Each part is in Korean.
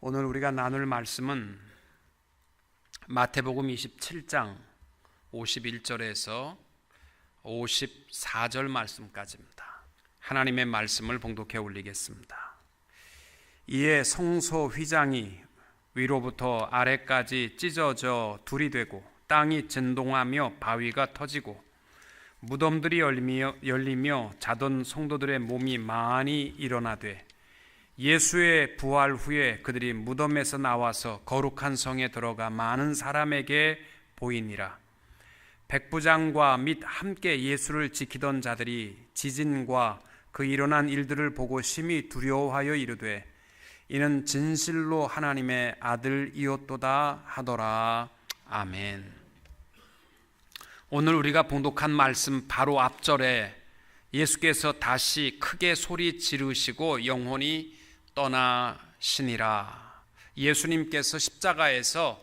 오늘 우리가 나눌 말씀은 마태복음 27장 51절에서 54절 말씀까지입니다. 하나님의 말씀을 봉독해 올리겠습니다. 이에 성소 휘장이 위로부터 아래까지 찢어져 둘이 되고 땅이震동하며 바위가 터지고 무덤들이 열리며, 열리며 자던 성도들의 몸이 많이 일어나되 예수의 부활 후에 그들이 무덤에서 나와서 거룩한 성에 들어가 많은 사람에게 보이니라. 백부장과 및 함께 예수를 지키던 자들이 지진과 그 일어난 일들을 보고 심히 두려워하여 이르되 이는 진실로 하나님의 아들이었도다 하더라. 아멘. 오늘 우리가 봉독한 말씀 바로 앞절에 예수께서 다시 크게 소리 지르시고 영혼이 떠나시니라. 예수님께서 십자가에서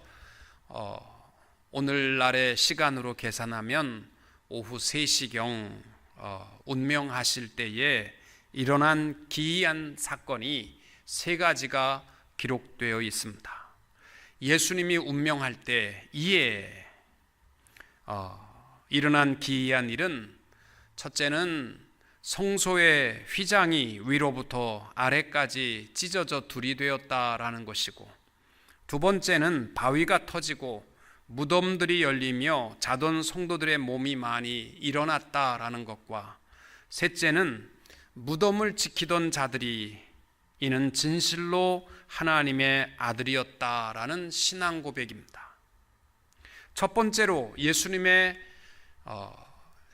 어, 오늘날의 시간으로 계산하면 오후 3시경 어, 운명하실 때에 일어난 기이한 사건이 세 가지가 기록되어 있습니다. 예수님이 운명할 때 이에 어, 일어난 기이한 일은 첫째는 성소의 휘장이 위로부터 아래까지 찢어져 둘이 되었다라는 것이고 두 번째는 바위가 터지고 무덤들이 열리며 자던 성도들의 몸이 많이 일어났다라는 것과 셋째는 무덤을 지키던 자들이 이는 진실로 하나님의 아들이었다라는 신앙 고백입니다. 첫 번째로 예수님의 어,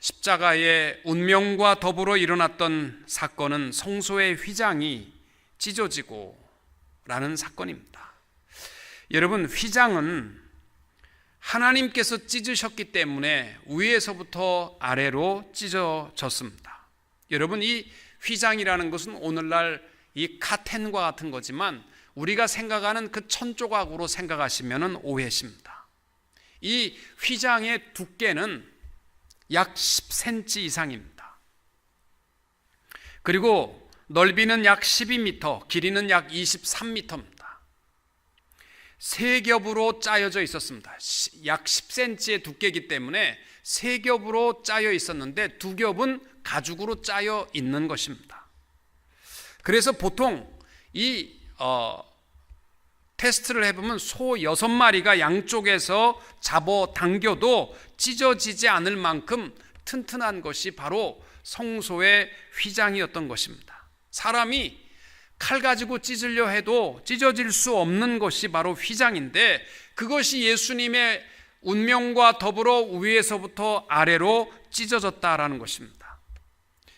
십자가의 운명과 더불어 일어났던 사건은 성소의 휘장이 찢어지고 라는 사건입니다. 여러분, 휘장은 하나님께서 찢으셨기 때문에 위에서부터 아래로 찢어졌습니다. 여러분, 이 휘장이라는 것은 오늘날 이 카텐과 같은 거지만 우리가 생각하는 그 천조각으로 생각하시면 오해십니다. 이 휘장의 두께는 약 10cm 이상입니다. 그리고 넓이는 약 12m, 길이는 약 23m입니다. 세 겹으로 짜여져 있었습니다. 약 10cm의 두께이기 때문에 세 겹으로 짜여 있었는데 두 겹은 가죽으로 짜여 있는 것입니다. 그래서 보통 이 어, 테스트를 해보면 소 여섯 마리가 양쪽에서 잡어 당겨도 찢어지지 않을 만큼 튼튼한 것이 바로 성소의 휘장이었던 것입니다. 사람이 칼 가지고 찢으려 해도 찢어질 수 없는 것이 바로 휘장인데 그것이 예수님의 운명과 더불어 위에서부터 아래로 찢어졌다라는 것입니다.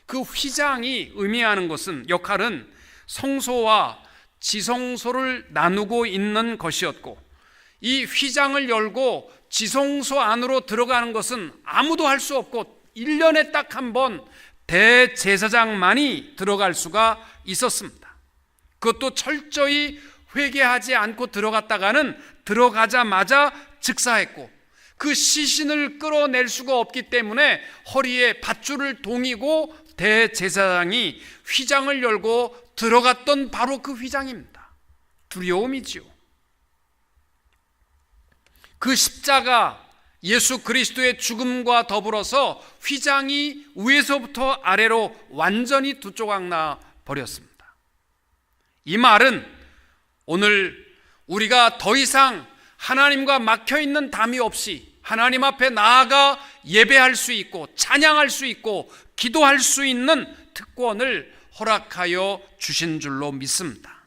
그 휘장이 의미하는 것은 역할은 성소와 지성소를 나누고 있는 것이었고 이 휘장을 열고 지성소 안으로 들어가는 것은 아무도 할 수 없고 1년에 딱 한 번 대제사장만이 들어갈 수가 있었습니다. 그것도 철저히 회개하지 않고 들어갔다가는 들어가자마자 즉사했고 그 시신을 끌어낼 수가 없기 때문에 허리에 밧줄을 동이고 대제사장이 휘장을 열고 들어갔던 바로 그 휘장입니다. 두려움이지요. 그 십자가 예수 그리스도의 죽음과 더불어서 휘장이 위에서부터 아래로 완전히 두 조각 나 버렸습니다. 이 말은 오늘 우리가 더 이상 하나님과 막혀 있는 담이 없이 하나님 앞에 나아가 예배할 수 있고 찬양할 수 있고 기도할 수 있는 특권을 허락하여 주신 줄로 믿습니다.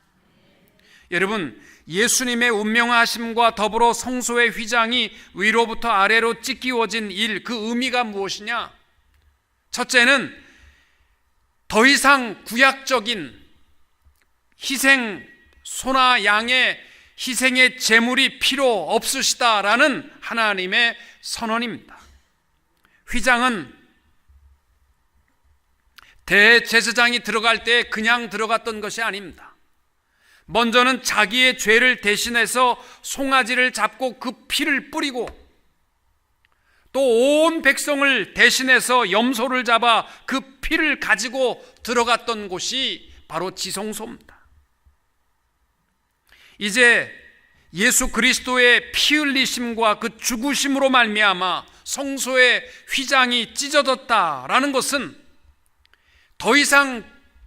여러분, 예수님의 운명하심과 더불어 성소의 휘장이 위로부터 아래로 찢기워진 일, 그 의미가 무엇이냐? 첫째는 더 이상 구약적인 희생, 소나 양의 희생의 제물이 필요 없으시다라는 하나님의 선언입니다. 휘장은 대제사장이 들어갈 때 그냥 들어갔던 것이 아닙니다. 먼저는 자기의 죄를 대신해서 송아지를 잡고 그 피를 뿌리고 또 온 백성을 대신해서 염소를 잡아 그 피를 가지고 들어갔던 곳이 바로 지성소입니다. 이제 예수 그리스도의 피 흘리심과 그 죽으심으로 말미암아 성소의 휘장이 찢어졌다라는 것은 더 이상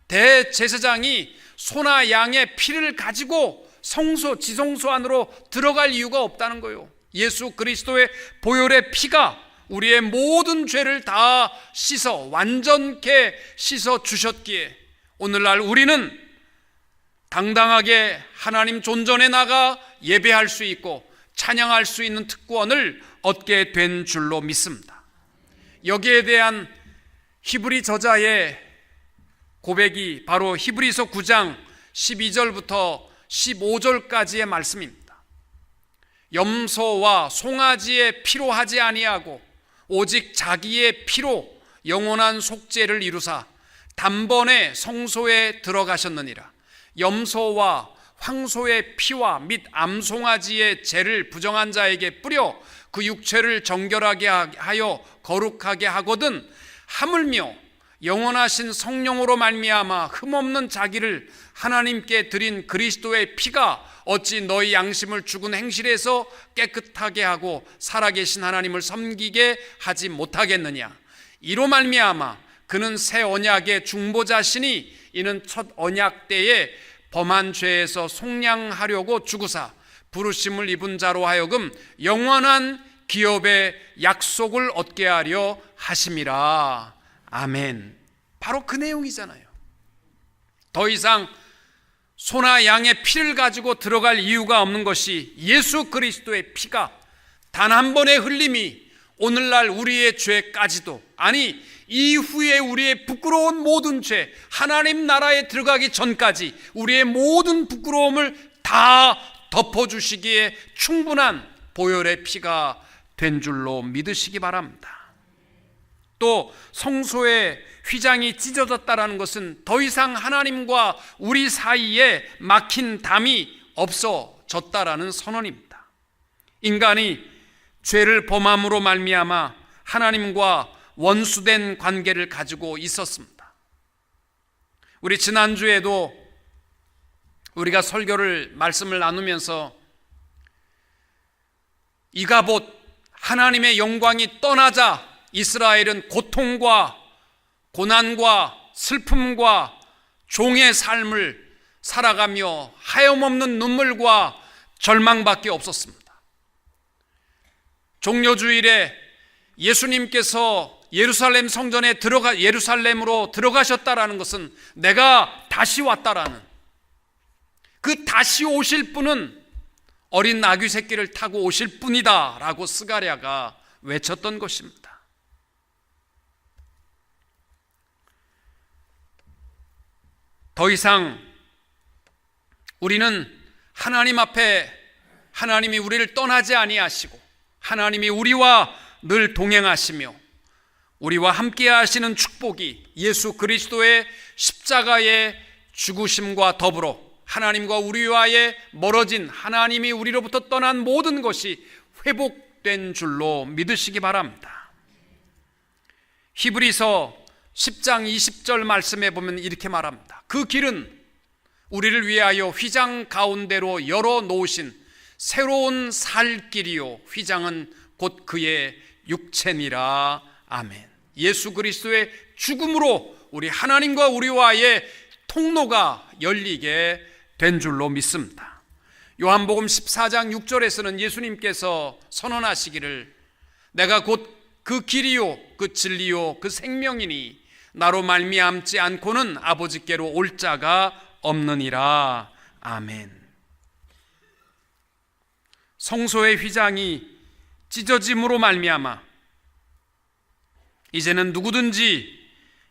대제사장이 소나 양의 피를 가지고 성소 지성소 안으로 들어갈 이유가 없다는 거예요. 예수 그리스도의 보혈의 피가 우리의 모든 죄를 다 씻어 완전케 씻어 주셨기에 오늘날 우리는 당당하게 하나님 존전에 나가 예배할 수 있고 찬양할 수 있는 특권을 얻게 된 줄로 믿습니다. 여기에 대한 히브리 저자의 고백이 바로 히브리서 9장 12절부터 15절까지의 말씀입니다. 염소와 송아지의 피로 하지 아니하고 오직 자기의 피로 영원한 속죄를 이루사 단번에 성소에 들어가셨느니라. 염소와 황소의 피와 및 암송아지의 죄를 부정한 자에게 뿌려 그 육체를 정결하게 하여 거룩하게 하거든 하물며 영원하신 성령으로 말미암아 흠없는 자기를 하나님께 드린 그리스도의 피가 어찌 너희 양심을 죽은 행실에서 깨끗하게 하고 살아계신 하나님을 섬기게 하지 못하겠느냐 이로 말미암아 그는 새 언약의 중보자시니 이는 첫 언약 때에 범한 죄에서 속량하려고 죽으사 부르심을 입은 자로 하여금 영원한 기업의 약속을 얻게 하려 하심이라. 아멘. 바로 그 내용이잖아요. 더 이상 소나 양의 피를 가지고 들어갈 이유가 없는 것이 예수 그리스도의 피가 단 한 번의 흘림이 오늘날 우리의 죄까지도 아니 이후에 우리의 부끄러운 모든 죄 하나님 나라에 들어가기 전까지 우리의 모든 부끄러움을 다 덮어주시기에 충분한 보혈의 피가 된 줄로 믿으시기 바랍니다. 또 성소의 휘장이 찢어졌다라는 것은 더 이상 하나님과 우리 사이에 막힌 담이 없어졌다라는 선언입니다. 인간이 죄를 범함으로 말미암아 하나님과 원수된 관계를 가지고 있었습니다. 우리 지난주에도 우리가 설교를 말씀을 나누면서 이가 봇 하나님의 영광이 떠나자 이스라엘은 고통과 고난과 슬픔과 종의 삶을 살아가며 하염없는 눈물과 절망밖에 없었습니다. 종료주일에 예수님께서 예루살렘 성전에 들어가 예루살렘으로 들어가셨다라는 것은 내가 다시 왔다라는 그 다시 오실 분은 어린 나귀 새끼를 타고 오실 뿐이다라고 스가랴가 외쳤던 것입니다. 더 이상 우리는 하나님 앞에 하나님이 우리를 떠나지 아니하시고 하나님이 우리와 늘 동행하시며 우리와 함께 하시는 축복이 예수 그리스도의 십자가의 죽으심과 더불어 하나님과 우리와의 멀어진 하나님이 우리로부터 떠난 모든 것이 회복된 줄로 믿으시기 바랍니다. 히브리서 10장 20절 말씀에 보면 이렇게 말합니다. 그 길은 우리를 위하여 휘장 가운데로 열어 놓으신 새로운 살 길이요 휘장은 곧 그의 육체니라 아멘. 예수 그리스도의 죽음으로 우리 하나님과 우리와의 통로가 열리게 된 줄로 믿습니다. 요한복음 14장 6절에서는 예수님께서 선언하시기를 내가 곧 그 길이요 그 진리요 그 생명이니 나로 말미암지 않고는 아버지께로 올 자가 없느니라. 아멘. 성소의 휘장이 찢어짐으로 말미암아 이제는 누구든지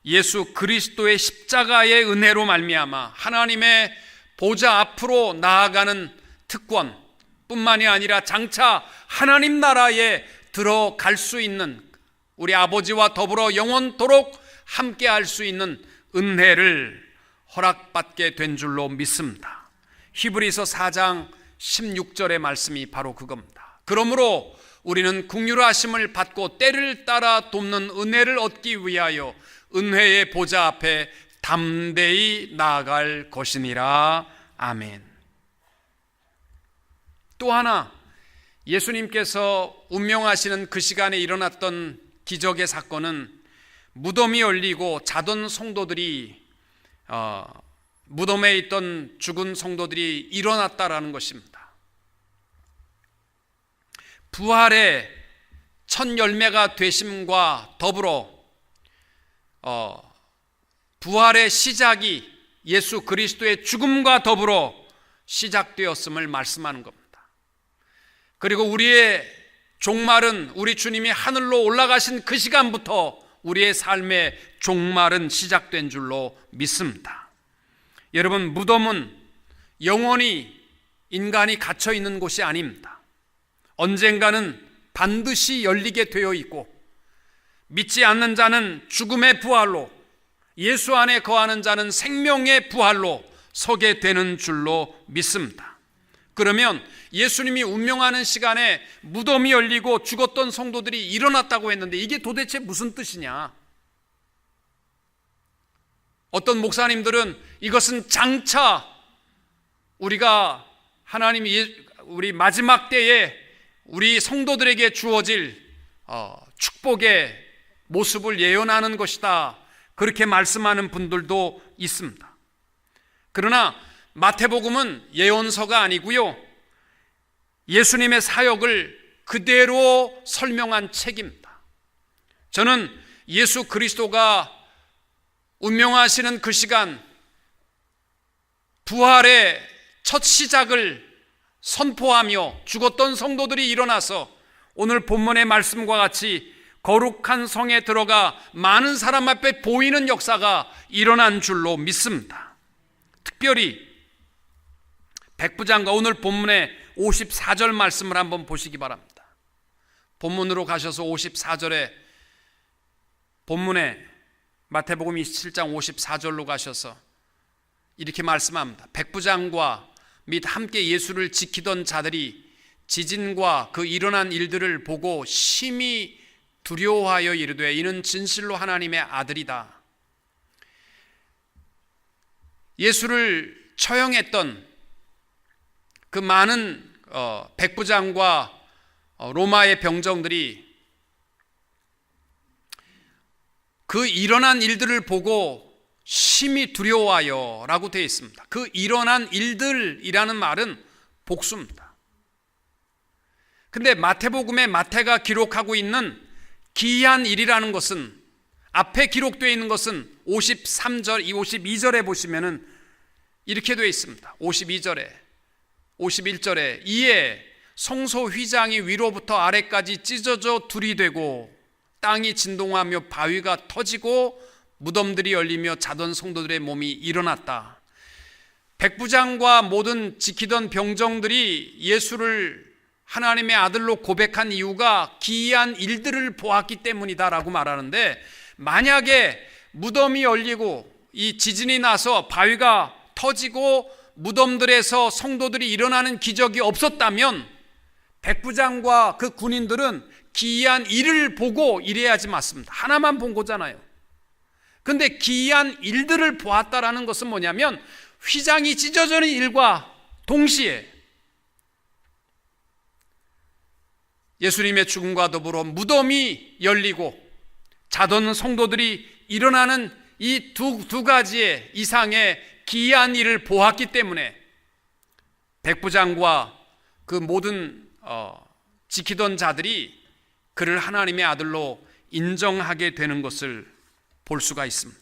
예수 그리스도의 십자가의 은혜로 말미암아 하나님의 보좌 앞으로 나아가는 특권 뿐만이 아니라 장차 하나님 나라에 들어갈 수 있는 우리 아버지와 더불어 영원토록 함께 할 수 있는 은혜를 허락받게 된 줄로 믿습니다. 히브리서 4장 16절의 말씀이 바로 그겁니다. 그러므로 우리는 국률하심을 받고 때를 따라 돕는 은혜를 얻기 위하여 은혜의 보좌 앞에 담대히 나아갈 것이니라. 아멘. 또 하나 예수님께서 운명하시는 그 시간에 일어났던 기적의 사건은 무덤이 열리고 자던 성도들이 어, 무덤에 있던 죽은 성도들이 일어났다라는 것입니다. 부활의 첫 열매가 되심과 더불어 어, 부활의 시작이 예수 그리스도의 죽음과 더불어 시작되었음을 말씀하는 겁니다. 그리고 우리의 종말은 우리 주님이 하늘로 올라가신 그 시간부터 우리의 삶의 종말은 시작된 줄로 믿습니다. 여러분, 무덤은 영원히 인간이 갇혀 있는 곳이 아닙니다. 언젠가는 반드시 열리게 되어 있고, 믿지 않는 자는 죽음의 부활로, 예수 안에 거하는 자는 생명의 부활로 서게 되는 줄로 믿습니다. 그러면 예수님이 운명하는 시간에 무덤이 열리고 죽었던 성도들이 일어났다고 했는데 이게 도대체 무슨 뜻이냐? 어떤 목사님들은 이것은 장차 우리가 하나님이 우리 마지막 때에 우리 성도들에게 주어질 어, 축복의 모습을 예언하는 것이다. 그렇게 말씀하는 분들도 있습니다. 그러나 마태복음은 예언서가 아니고요. 예수님의 사역을 그대로 설명한 책입니다. 저는 예수 그리스도가 운명하시는 그 시간 부활의 첫 시작을 선포하며 죽었던 성도들이 일어나서 오늘 본문의 말씀과 같이 거룩한 성에 들어가 많은 사람 앞에 보이는 역사가 일어난 줄로 믿습니다. 특별히 백부장과 오늘 본문의 54절 말씀을 한번 보시기 바랍니다. 본문으로 가셔서 54절에 본문에 마태복음 27장 54절로 가셔서 이렇게 말씀합니다. 백부장과 및 함께 예수를 지키던 자들이 지진과 그 일어난 일들을 보고 심히 두려워하여 이르되 이는 진실로 하나님의 아들이다. 예수를 처형했던 그 많은 어, 백부장과 어, 로마의 병정들이 그 일어난 일들을 보고 심히 두려워하여 라고 되어 있습니다. 그 일어난 일들이라는 말은 복수입니다. 근데 마태복음에 마태가 기록하고 있는 기이한 일이라는 것은 앞에 기록되어 있는 것은 53절, 52절에 보시면은 이렇게 되어 있습니다. 52절에 51절에 이에 성소 휘장이 위로부터 아래까지 찢어져 둘이 되고 땅이 진동하며 바위가 터지고 무덤들이 열리며 자던 성도들의 몸이 일어났다. 백부장과 모든 지키던 병정들이 예수를 하나님의 아들로 고백한 이유가 기이한 일들을 보았기 때문이다라고 말하는데 만약에 무덤이 열리고 이 지진이 나서 바위가 터지고 무덤들에서 성도들이 일어나는 기적이 없었다면 백부장과 그 군인들은 기이한 일을 보고 일해야지 맞습니다. 하나만 본 거잖아요. 근데 기이한 일들을 보았다라는 것은 뭐냐면 휘장이 찢어지는 일과 동시에 예수님의 죽음과 더불어 무덤이 열리고 자던 성도들이 일어나는 이 두 두 가지의 이상의 기이한 일을 보았기 때문에 백부장과 그 모든 어, 지키던 자들이 그를 하나님의 아들로 인정하게 되는 것을 볼 수가 있습니다.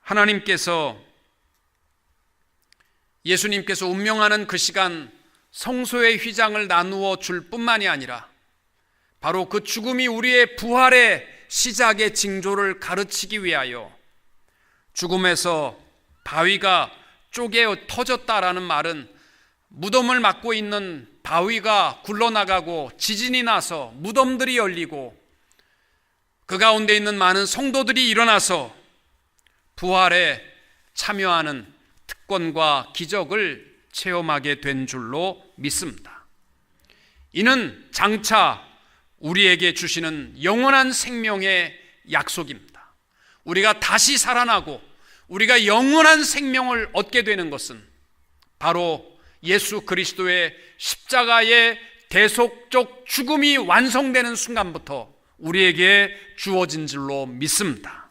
하나님께서 예수님께서 운명하는 그 시간 성소의 휘장을 나누어 줄 뿐만이 아니라 바로 그 죽음이 우리의 부활의 시작의 징조를 가르치기 위하여 죽음에서 바위가 쪼개 터졌다라는 말은 무덤을 막고 있는 바위가 굴러나가고 지진이 나서 무덤들이 열리고 그 가운데 있는 많은 성도들이 일어나서 부활에 참여하는 특권과 기적을 체험하게 된 줄로 믿습니다. 이는 장차 우리에게 주시는 영원한 생명의 약속입니다. 우리가 다시 살아나고 우리가 영원한 생명을 얻게 되는 것은 바로 예수 그리스도의 십자가의 대속적 죽음이 완성되는 순간부터 우리에게 주어진 줄로 믿습니다.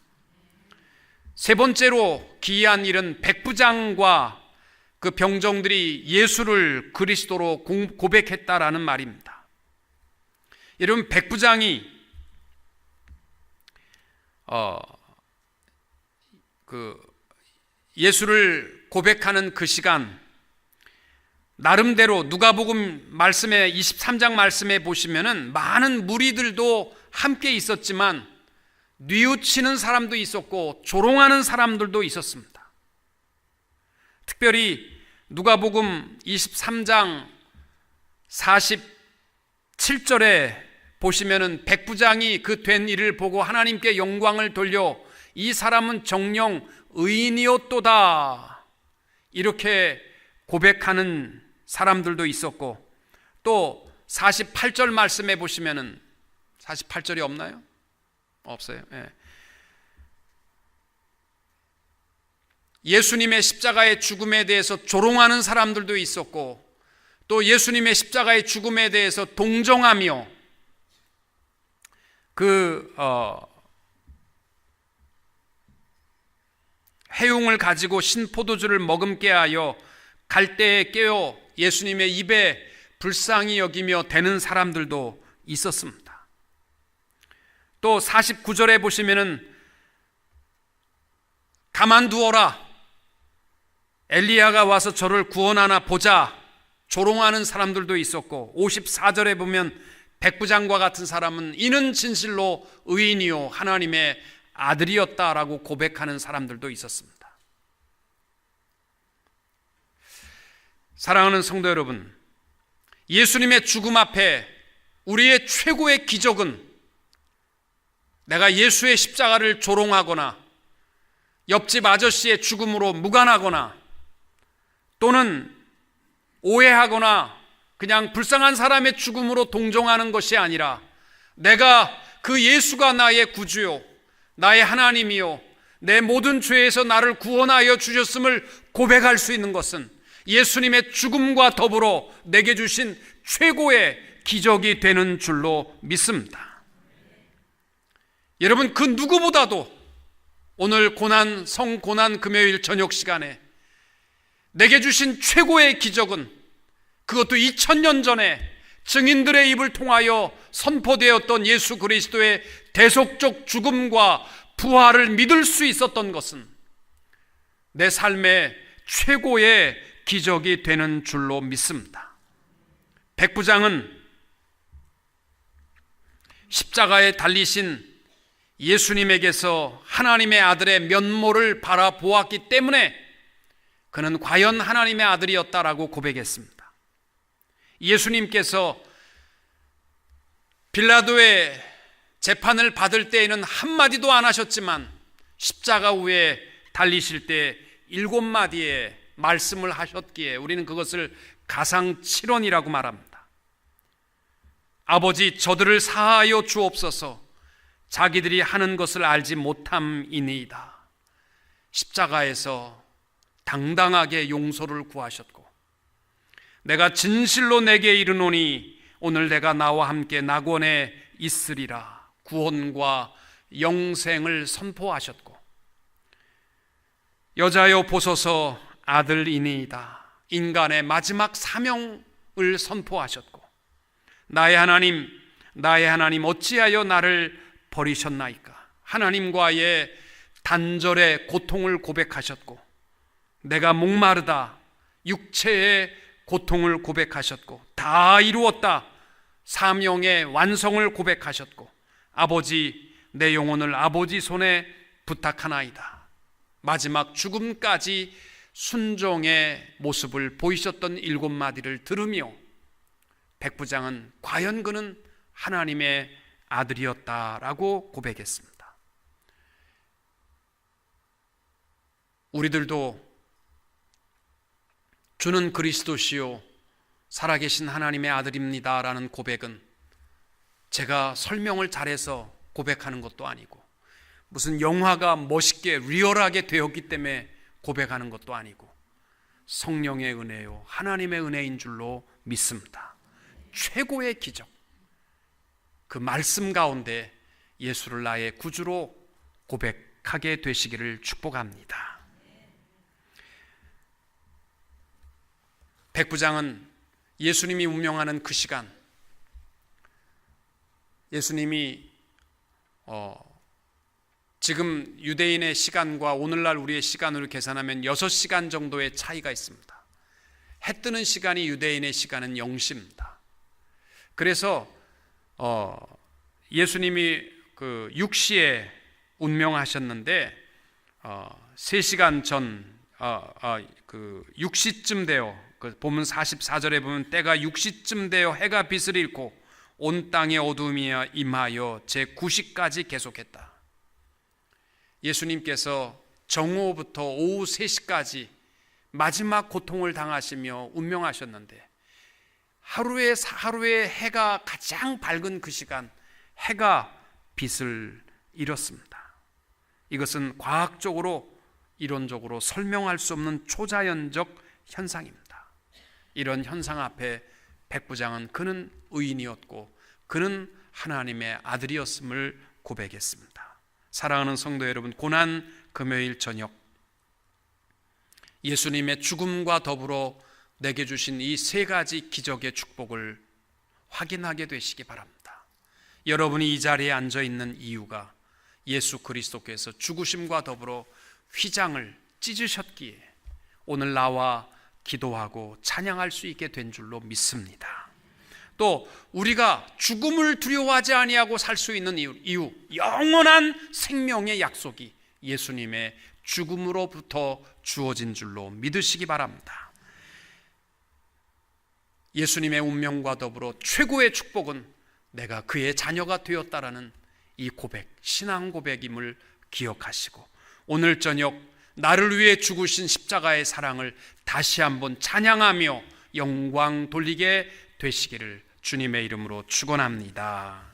세 번째로 기이한 일은 백부장과 그 병정들이 예수를 그리스도로 고백했다라는 말입니다. 여러분 백부장이 어, 그 예수를 고백하는 그 시간 나름대로 누가복음 말씀에 23장 말씀에 보시면은 많은 무리들도 함께 있었지만 뉘우치는 사람도 있었고 조롱하는 사람들도 있었습니다. 특별히 누가복음 23장 47절에 보시면은 백부장이 그 된 일을 보고 하나님께 영광을 돌려 이 사람은 정령 의인이었도다 이렇게 고백하는 사람들도 있었고 또 48절 말씀해 보시면은 48절이 없나요? 없어요. 예. 예수님의 십자가의 죽음에 대해서 조롱하는 사람들도 있었고 또 예수님의 십자가의 죽음에 대해서 동정하며 그 어, 해용을 가지고 신포도주를 머금게 하여 갈대에 깨어 예수님의 입에 불쌍히 여기며 대는 사람들도 있었습니다. 또 49절에 보시면은 가만두어라. 엘리야가 와서 저를 구원하나 보자. 조롱하는 사람들도 있었고 54절에 보면 백부장과 같은 사람은 이는 진실로 의인이요 하나님의 아들이었다라고 고백하는 사람들도 있었습니다. 사랑하는 성도 여러분, 예수님의 죽음 앞에 우리의 최고의 기적은 내가 예수의 십자가를 조롱하거나 옆집 아저씨의 죽음으로 무관하거나 또는 오해하거나 그냥 불쌍한 사람의 죽음으로 동정하는 것이 아니라 내가 그 예수가 나의 구주요, 나의 하나님이요, 내 모든 죄에서 나를 구원하여 주셨음을 고백할 수 있는 것은 예수님의 죽음과 더불어 내게 주신 최고의 기적이 되는 줄로 믿습니다. 여러분, 그 누구보다도 오늘 고난, 성고난 금요일 저녁 시간에 내게 주신 최고의 기적은 그것도 2000년 전에 증인들의 입을 통하여 선포되었던 예수 그리스도의 대속적 죽음과 부활을 믿을 수 있었던 것은 내 삶의 최고의 기적이 되는 줄로 믿습니다. 백부장은 십자가에 달리신 예수님에게서 하나님의 아들의 면모를 바라보았기 때문에 그는 과연 하나님의 아들이었다라고 고백했습니다. 예수님께서 빌라도의 재판을 받을 때에는 한마디도 안 하셨지만 십자가 위에 달리실 때 일곱 마디의 말씀을 하셨기에 우리는 그것을 가상칠원이라고 말합니다. 아버지 저들을 사하여 주옵소서 자기들이 하는 것을 알지 못함이니이다. 십자가에서 당당하게 용서를 구하셨고 내가 진실로 내게 이르노니 오늘 내가 나와 함께 낙원에 있으리라. 구원과 영생을 선포하셨고. 여자여 보소서 아들이니이다. 인간의 마지막 사명을 선포하셨고. 나의 하나님 나의 하나님 어찌하여 나를 버리셨나이까? 하나님과의 단절의 고통을 고백하셨고 내가 목마르다 육체의 고통을 고백하셨고 다 이루었다 사명의 완성을 고백하셨고 아버지 내 영혼을 아버지 손에 부탁하나이다 마지막 죽음까지 순종의 모습을 보이셨던 일곱 마디를 들으며 백부장은 과연 그는 하나님의 아들이었다라고 고백했습니다. 우리들도 주는 그리스도시요 살아계신 하나님의 아들입니다라는 고백은 제가 설명을 잘해서 고백하는 것도 아니고 무슨 영화가 멋있게 리얼하게 되었기 때문에 고백하는 것도 아니고 성령의 은혜요 하나님의 은혜인 줄로 믿습니다. 최고의 기적. 그 말씀 가운데 예수를 나의 구주로 고백하게 되시기를 축복합니다. 백부장은 예수님이 운명하는 그 시간, 예수님이 어, 지금 유대인의 시간과 오늘날 우리의 시간으로 계산하면 6시간 정도의 차이가 있습니다. 해 뜨는 시간이 유대인의 시간은 0시입니다. 그래서 어, 예수님이 그 6시에 운명하셨는데 어, 3시간 전 어, 어, 그 6시쯤 되어 그 보면 44절에 보면 때가 6시쯤 되어 해가 빛을 잃고 온 땅에 어둠이 임하여 제 9시까지 계속했다. 예수님께서 정오부터 오후 3시까지 마지막 고통을 당하시며 운명하셨는데 하루에 하루에 해가 가장 밝은 그 시간 해가 빛을 잃었습니다. 이것은 과학적으로 이론적으로 설명할 수 없는 초자연적 현상입니다. 이런 현상 앞에 백부장은 그는 의인이었고 그는 하나님의 아들이었음을 고백했습니다. 사랑하는 성도 여러분, 고난 금요일 저녁 예수님의 죽음과 더불어 내게 주신 이 세 가지 기적의 축복을 확인하게 되시기 바랍니다. 여러분이 이 자리에 앉아 있는 이유가 예수 그리스도께서 죽으심과 더불어 휘장을 찢으셨기에 오늘 나와 기도하고 찬양할 수 있게 된 줄로 믿습니다. 또 우리가 죽음을 두려워하지 아니하고 살 수 있는 이유, 영원한 생명의 약속이 예수님의 죽음으로부터 주어진 줄로 믿으시기 바랍니다. 예수님의 운명과 더불어 최고의 축복은 내가 그의 자녀가 되었다라는 이 고백, 신앙 고백임을 기억하시고 오늘 저녁 나를 위해 죽으신 십자가의 사랑을 다시 한번 찬양하며 영광 돌리게 되시기를 주님의 이름으로 축원합니다.